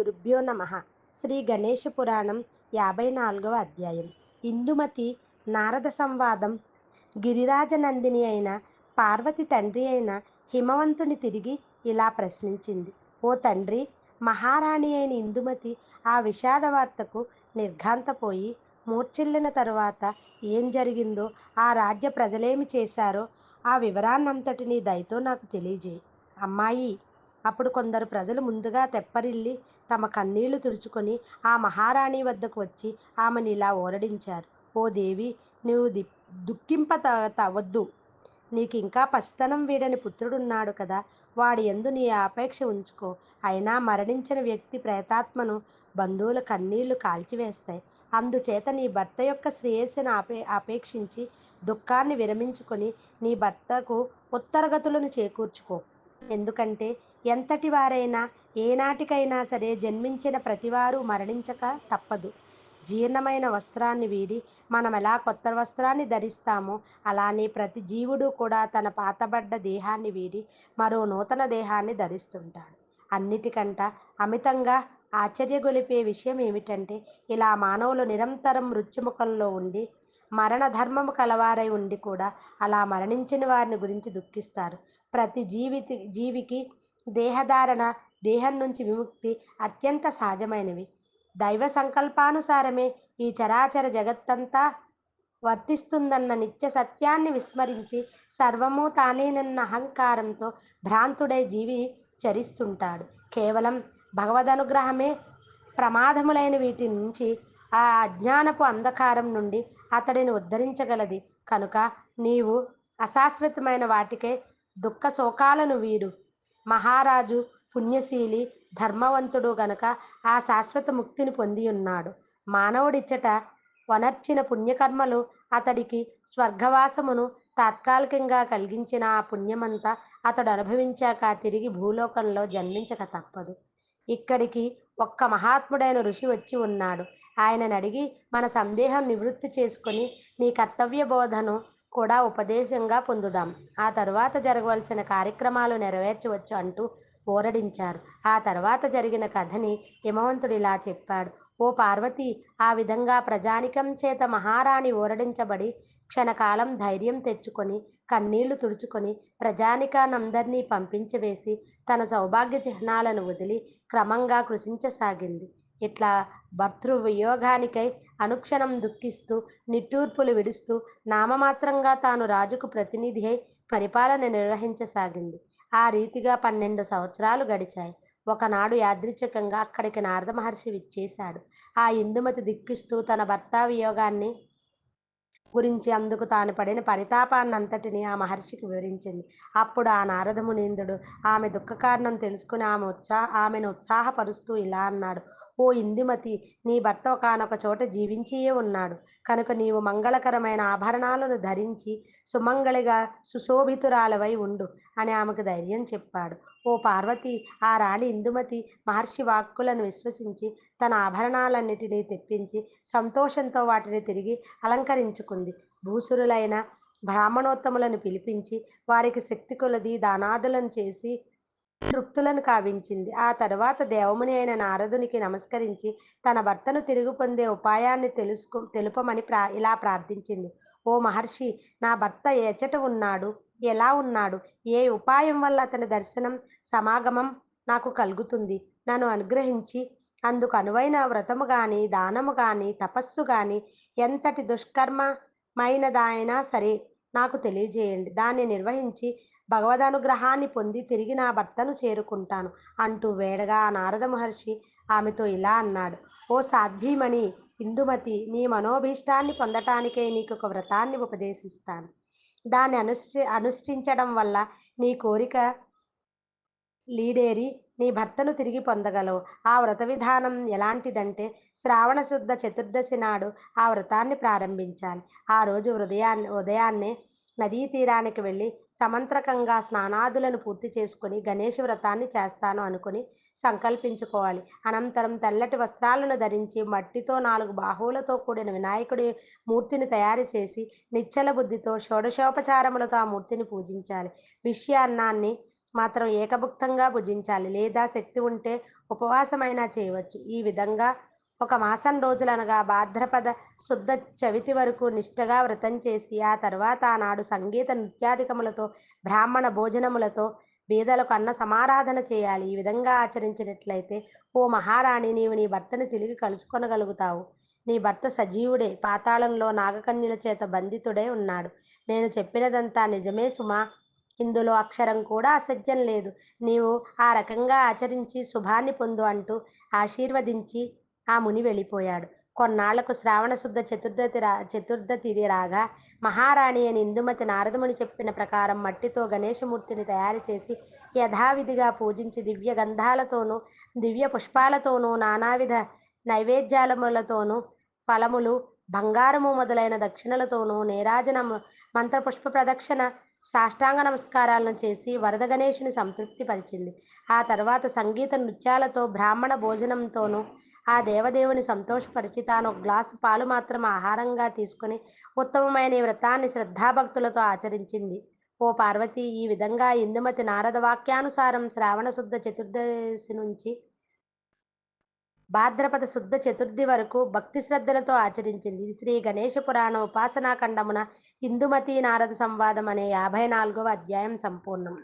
గురుభ్యో నమ. శ్రీ గణేష పురాణం యాభై నాలుగవ అధ్యాయం. ఇందుమతి నారద సంవాదం. గిరిరాజనందిని అయిన పార్వతి తండ్రి అయిన హిమవంతుని తిరిగి ఇలా ప్రశ్నించింది. ఓ తండ్రి మహారాణి అయిన ఇందుమతి ఆ విషాద వార్తకు నిర్ఘాంతపోయి మూర్చిల్లిన తరువాత ఏం జరిగిందో ఆ రాజ్య ప్రజలేమి చేశారో ఆ వివరాన్నంతటినీ దయతో నాకు తెలియజేయి. అమ్మాయి అప్పుడు కొందరు ప్రజలు ముందుగా తెప్పరిల్లి తమ కన్నీళ్ళు తుడుచుకొని ఆ మహారాణి వద్దకు వచ్చి ఆమెను ఇలా ఓరడించారు. ఓ దేవి నీవు ది దుఃఖింప తవద్దు. నీకు ఇంకా పసితనం వీడని పుత్రుడున్నాడు కదా. వాడి ఎందు నీ ఆపేక్ష ఉంచుకో. అయినా మరణించిన వ్యక్తి ప్రేతాత్మను బంధువుల కన్నీళ్ళు కాల్చివేస్తాయి. అందుచేత నీ భర్త యొక్క శ్రేయస్సును ఆపే ఆపేక్షించి దుఃఖాన్ని విరమించుకొని నీ భర్తకు ఉత్తరగతులను చేకూర్చుకో. ఎందుకంటే ఎంతటి వారైనా ఏనాటికైనా సరే జన్మించిన ప్రతివారు మరణించక తప్పదు. జీర్ణమైన వస్త్రాన్ని వీడి మనం ఎలా కొత్త వస్త్రాన్ని ధరిస్తామో అలానే ప్రతి జీవుడు కూడా తన పాతబడ్డ దేహాన్ని వీడి మరో నూతన దేహాన్ని ధరిస్తుంటాడు. అన్నిటికంట అమితంగా ఆశ్చర్యగొలిపే విషయం ఏమిటంటే ఇలా మానవులు నిరంతరం మృత్యుముఖంలో ఉండి మరణ ధర్మము కలవారై ఉండి కూడా అలా మరణించిన వారిని గురించి దుఃఖిస్తారు. ప్రతి జీవితి జీవికి దేహధారణ దేహం నుంచి విముక్తి అత్యంత సహజమైనవి. దైవ సంకల్పానుసారమే ఈ చరాచర జగత్తంతా వర్తిస్తుందన్న నిత్య సత్యాన్ని విస్మరించి సర్వము తానేనన్న అహంకారంతో భ్రాంతుడై జీవి చరిస్తుంటాడు. కేవలం భగవదనుగ్రహమే ప్రమాదములైన వీటి నుంచి ఆ అజ్ఞానపు అంధకారం నుండి అతడిని ఉద్ధరించగలది. కనుక నీవు అశాశ్వతమైన వాటికే దుఃఖ శోకాలను వీడు. మహారాజు పుణ్యశీలి ధర్మవంతుడు గనక ఆ శాశ్వత ముక్తిని పొంది ఉన్నాడు మానవుడిచ్చట వనర్చిన పుణ్యకర్మలు అతడికి స్వర్గవాసమును తాత్కాలికంగా కలిగించిన ఆ పుణ్యమంతా అతడు అనుభవించాక తిరిగి భూలోకంలో జన్మించక తప్పదు. ఇక్కడికి ఒక్క మహాత్ముడైన ఋషి వచ్చి ఉన్నాడు. ఆయనను అడిగి మన సందేహం నివృత్తి చేసుకుని నీ కర్తవ్య బోధను కూడా ఉపదేశంగా పొందుదాం. ఆ తరువాత జరగవలసిన కార్యక్రమాలు నెరవేర్చవచ్చు అంటూ ఊరడించారు ఆ తర్వాత జరిగిన కథని హిమవంతుడు ఇలా చెప్పాడు. ఓ పార్వతి ఆ విధంగా ప్రజానికం చేత మహారాణి ఊరడించబడి క్షణకాలం ధైర్యం తెచ్చుకొని కన్నీళ్ళు తుడుచుకొని ప్రజానికానందరినీ పంపించివేసి తన సౌభాగ్య చిహ్నాలను వదిలి క్రమంగా కృషించసాగింది ఇట్లా భర్తృ వియోగానికై అనుక్షణం దుఃఖిస్తూ నిట్టూర్పులు విడుస్తూ నామమాత్రంగా తాను రాజుకు ప్రతినిధి అయి పరిపాలన నిర్వహించసాగింది. ఆ రీతిగా పన్నెండు సంవత్సరాలు గడిచాయి. ఒకనాడు యాదృచ్ఛికంగా అక్కడికి నారద మహర్షి విచ్చేశాడు. ఆ ఇందుమతి దిక్కిస్తూ తన భర్త వియోగాన్ని గురించి అందుకు తాను పడిన పరితాపాన్నంతటిని ఆ మహర్షికి వివరించింది. అప్పుడు ఆ నారదమునీంద్రుడు ఆమె దుఃఖ కారణం తెలుసుకుని ఆమె ఉత్సాహ ఆమెను ఉత్సాహపరుస్తూ ఇలా అన్నాడు. ఓ ఇందుమతి నీ భర్త ఒకనొక చోట జీవించియే ఉన్నాడు. కనుక నీవు మంగళకరమైన ఆభరణాలను ధరించి సుమంగళిగా సుశోభితురాలవై ఉండు అని ఆమెకు ధైర్యం చెప్పాడు. ఓ పార్వతి ఆ రాణి ఇందుమతి మహర్షి వాక్కులను విశ్వసించి తన ఆభరణాలన్నిటినీ తెప్పించి సంతోషంతో వాటిని తిరిగి అలంకరించుకుంది. భూసురులైన బ్రాహ్మణోత్తములను పిలిపించి వారికి శక్తి కొలది దానాదులను చేసి తృప్తులను కావించింది. ఆ తర్వాత దేవముని అయిన నారదునికి నమస్కరించి తన భర్తను తిరిగి పొందే ఉపాయాన్ని తెలుసుకు తెలుపమని ప్రా ఇలా ప్రార్థించింది. ఓ మహర్షి నా భర్త ఏచట ఉన్నాడు ఎలా ఉన్నాడు? ఏ ఉపాయం వల్ల అతని దర్శనం సమాగమం నాకు కలుగుతుంది? నన్ను అనుగ్రహించి అందుకు అనువైన వ్రతము గాని దానము గాని తపస్సు గాని ఎంతటి దుష్కర్మమైనదైనా సరే నాకు తెలియజేయండి. దాన్ని నిర్వహించి భగవదనుగ్రహాన్ని పొంది తిరిగి నా భర్తను చేరుకుంటాను అంటూ వేడగా నారద మహర్షి ఆమెతో ఇలా అన్నాడు. ఓ సాధ్వీమణి ఇందుమతి నీ మనోభీష్టాన్ని పొందటానికే నీకు ఒక వ్రతాన్ని ఉపదేశిస్తాను. దాన్ని అనుష్ఠి అనుష్ఠించడం వల్ల నీ కోరిక లీడేరి నీ భర్తను తిరిగి పొందగలవు. ఆ వ్రత విధానం ఎలాంటిదంటే శ్రావణ శుద్ధ చతుర్దశి నాడు ఆ వ్రతాన్ని ప్రారంభించాలి. ఆ రోజు ఉదయాన్నే ఉదయాన్నే నదీ తీరానికి వెళ్ళి సమంత్రకంగా స్నానాదులను పూర్తి చేసుకుని గణేష వ్రతాన్ని చేస్తాను అనుకుని సంకల్పించుకోవాలి. అనంతరం తెల్లటి వస్త్రాలను ధరించి మట్టితో నాలుగు బాహువులతో కూడిన వినాయకుడి మూర్తిని తయారు చేసి నిశ్చల బుద్ధితో షోడశోపచారములతో ఆ మూర్తిని పూజించాలి. విషయాన్నాన్ని మాత్రం ఏకభుక్తంగా భుజించాలి. లేదా శక్తి ఉంటే ఉపవాసమైనా చేయవచ్చు. ఈ విధంగా ఒక మాసం రోజులనగా భాద్రపద శుద్ధ చవితి వరకు నిష్ఠగా వ్రతం చేసి ఆ తర్వాత ఆనాడు సంగీత నృత్యాధికములతో బ్రాహ్మణ భోజనములతో బీదలకు అన్న సమారాధన చేయాలి. ఈ విధంగా ఆచరించినట్లయితే ఓ మహారాణి నీవు నీ భర్తను తిరిగి కలుసుకొనగలుగుతావు. నీ భర్త సజీవుడే పాతాళంలో నాగకన్యల చేత బంధితుడై ఉన్నాడు. నేను చెప్పినదంతా నిజమే సుమా. ఇందులో అక్షరం కూడా అసత్యం లేదు. నీవు ఆ రకంగా ఆచరించి శుభాన్ని పొందు అంటూ ఆశీర్వదించి ఆ ముని వెళ్ళిపోయాడు. కొన్నాళ్ళకు శ్రావణ శుద్ధ చతుర్దశి రా చతుర్దశి రాగా మహారాణి అని ఇందుమతి నారదముని చెప్పిన ప్రకారం మట్టితో గణేశమూర్తిని తయారు చేసి యథావిధిగా పూజించి దివ్య గంధాలతోనూ దివ్య పుష్పాలతోనూ నానావిధ నైవేద్యాలములతోనూ ఫలములు బంగారము మొదలైన దక్షిణలతోనూ నీరాజన మంత్రపుష్ప ప్రదక్షిణ సాష్టాంగ నమస్కారాలను చేసి వరద గణేషుని సంతృప్తి పరిచింది ఆ తర్వాత సంగీత నృత్యాలతో బ్రాహ్మణ భోజనంతోనూ ఆ దేవదేవుని సంతోషపరిచి తాను గ్లాసు పాలు మాత్రం ఆహారంగా తీసుకుని ఉత్తమమైన ఈ వ్రతాన్ని శ్రద్ధాభక్తులతో ఆచరించింది. ఓ పార్వతి ఈ విధంగా ఇందుమతి నారద వాక్యానుసారం శ్రావణ శుద్ధ చతుర్దశి నుంచి భాద్రపద శుద్ధ చతుర్థి వరకు భక్తి శ్రద్ధలతో ఆచరించింది. శ్రీ గణేష పురాణ ఉపాసనా ఖండమున ఇందుమతి నారద సంవాదం అనే యాభై నాలుగవ అధ్యాయం సంపూర్ణం.